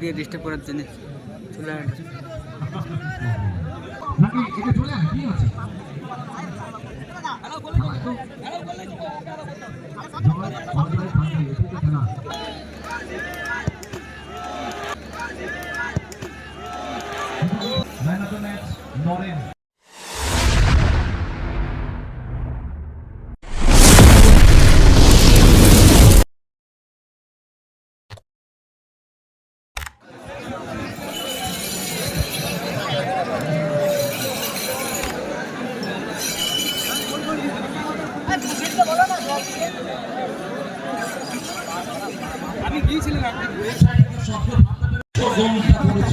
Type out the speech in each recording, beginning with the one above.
দিয়ে ডিস্টার্ব করার জন্য চলে আসছে নাকি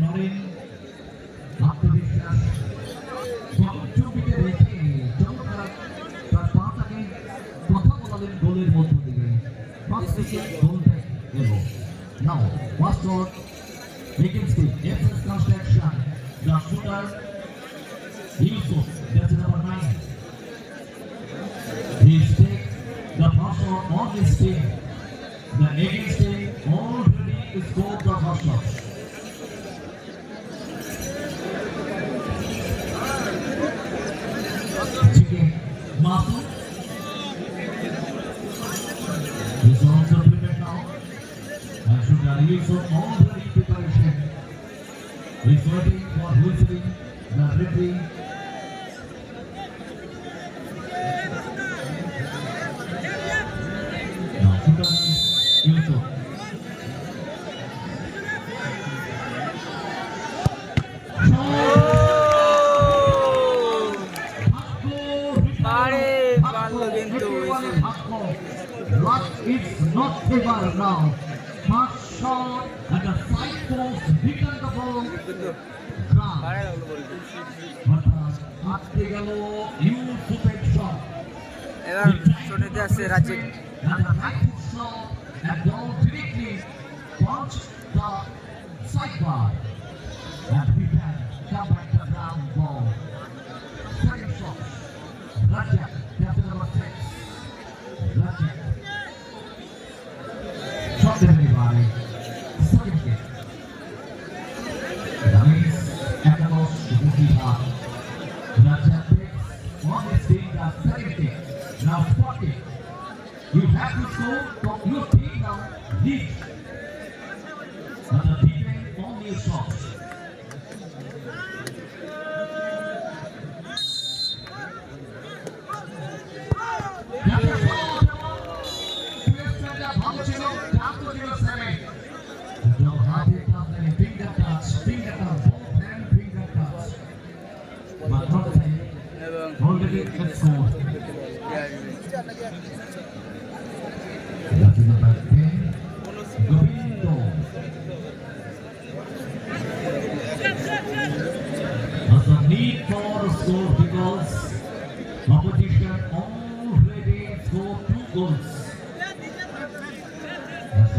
নরেন আত্মবিশ্বাস চুপিতে রেখে চমৎকার তার পাটাকে কথা বলালেন গোলের মধ্য থেকে। পাঁচ থেকে গোলটা এলো now first shot against the FS construction the shooter Yusuf Luck is not favor now. Mark shot and the side post beaten the ball. এবার শোনাতে আছে রাজ্যে। And You have to show from your now.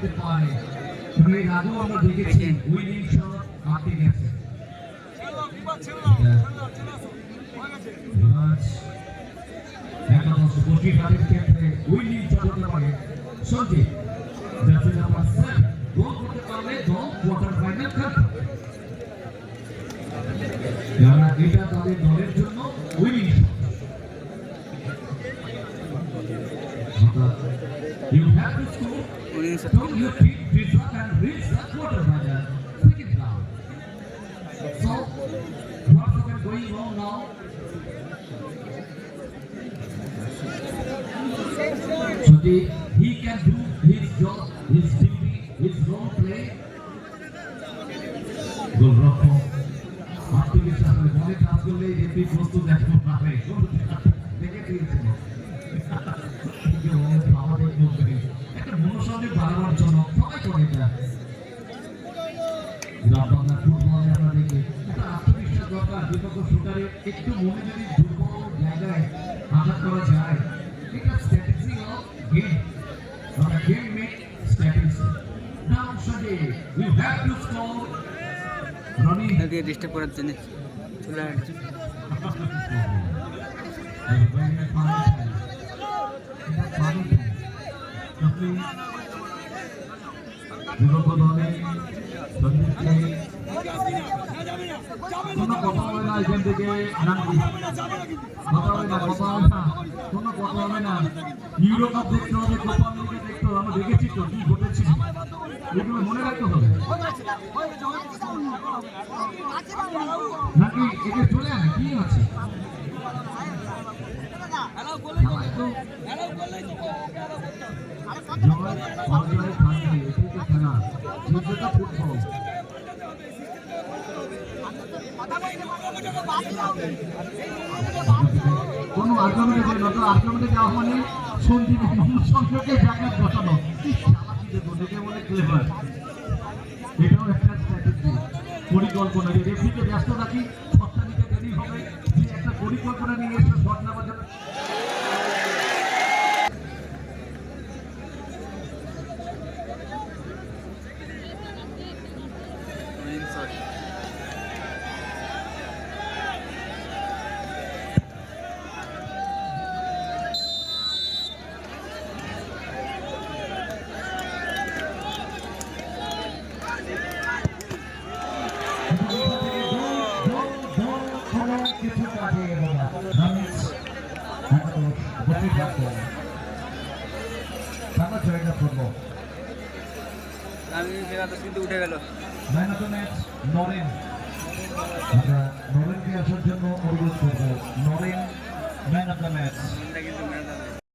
পেতে পারে। এর আগেও আমরা দেখেছি গেছে একাদশ কোটি ক্ষেত্রে নাম্বার সেভেন গোল করতে পারলে দল কোয়ার্টার ফাইনাল খেলতে পারে। এটা তাদের দলের জন্য উনিশ So you keep this up and reach the quarter final, second round. So, what's been going on now? So the, he can do his job, his duty, his role play. গোলরক্ষক আত্মবিশ্বাসের মনে কাজ করলে এমনি প্রস্তুত গ্রামবাংলা ফুটবলে আমরা দেখি একটা আত্মবিশ্বাস দরকার বিপক্ষ শুটারে একটু মনে যদি দুর্বল জায়গায় আঘাত করা যায় এটা স্ট্র্যাটেজি অফ গেম আমরা game make strategy now সজে we have to score Rony? দিয়ে ডিস্টার্ব করার জন্য। চলে আসছে বিগত দলে সন্দীপকে কোনো কথা হবে না এখান থেকে কথা হবে না কথা হবে না কোনো কথা হবে না ইউরো কাপ দেখতে হবে কোপা আমেরিকা দেখতে হবে আমরা দেখেছি তো কি ঘটেছে এগুলো মনে রাখতে হবে নাকি একে চলে আনে কি আছে জয় খেলা যুদ্ধটা ফুটবল কোনো আর্গুমেন্টে যায় না তো আর্গুমেন্টে যাওয়া মানে সন্দীপ সংযোগে জায়গায় বসানো দেখে বলে ক্লেভার এটাও একটা স্ট্র্যাটেজি পরিকল্পনা। যে রেফরিকে ব্যস্ত রাখি ছটটা দিতে দেরি হবে। একটা পরিকল্পনা নিয়ে এসে শট নেওয়ার জন্য আমি সেটা কিন্তু উঠে গেল। নরেন আমরা নরেনকে আসার জন্য অনুরোধ করব। Naren man of the match